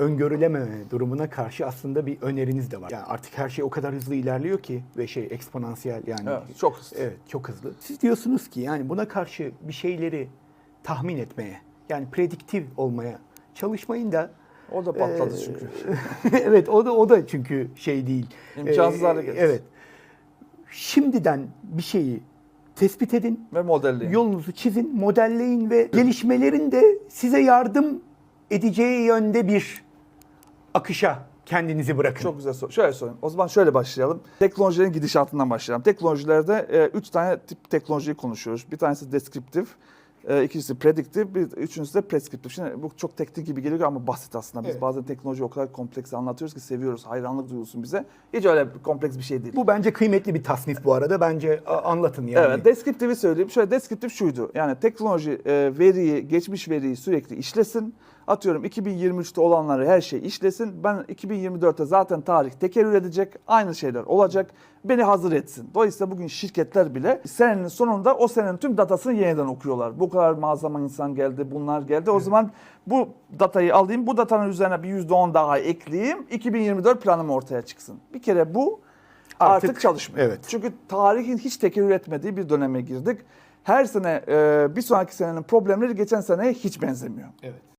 öngörülememe durumuna karşı aslında bir öneriniz de var. Yani artık her şey o kadar hızlı ilerliyor ki ve şey eksponansiyel yani. Evet, çok hızlı. Evet, çok hızlı. Siz diyorsunuz ki yani buna karşı bir şeyleri tahmin etmeye, yani prediktif olmaya çalışmayın da O da patladı Ee, çünkü. evet o da o da çünkü şey değil. İmkansız hale gelir. Evet. Şimdiden bir şeyi tespit edin. Ve modelleyin. Yolunuzu çizin, modelleyin ve gelişmelerin de size yardım edeceği yönde bir akışa kendinizi bırakın. Çok güzel soru. Şöyle sorayım. O zaman şöyle başlayalım. Teknolojilerin gidişatından başlayalım. Teknolojilerde 3 tane tip teknolojiyi konuşuyoruz. Bir tanesi deskriptif, e, ikincisi prediktif, bir üçüncüsü de preskriptif. Şimdi bu çok teknik gibi geliyor ama basit aslında. Biz Evet. bazen teknoloji o kadar kompleks anlatıyoruz ki seviyoruz. Hayranlık duyulsun bize. Hiç öyle kompleks bir şey değil. Bu bence kıymetli bir tasnif bu arada. Bence anlatın yani. Evet, deskriptifi söyleyeyim. Şöyle deskriptif şuydu. Yani teknoloji e, veriyi, geçmiş veriyi sürekli işlesin. Atıyorum 2023'te olanları her şey işlesin. Ben 2024'te zaten tarih tekerrür edecek. Aynı şeyler olacak. Beni hazır etsin. Dolayısıyla bugün şirketler bile senenin sonunda o senenin tüm datasını yeniden okuyorlar. Bu kadar mağazama insan geldi, bunlar geldi. O zaman bu datayı alayım, bu datanın üzerine bir %10 daha ekleyeyim. 2024 planım ortaya çıksın. Bir kere bu artık, Artık- çalışmıyor. evet. Çünkü tarihin hiç tekerrür etmediği bir döneme girdik. Her sene e, bir sonraki senenin problemleri geçen seneye hiç benzemiyor. Evet.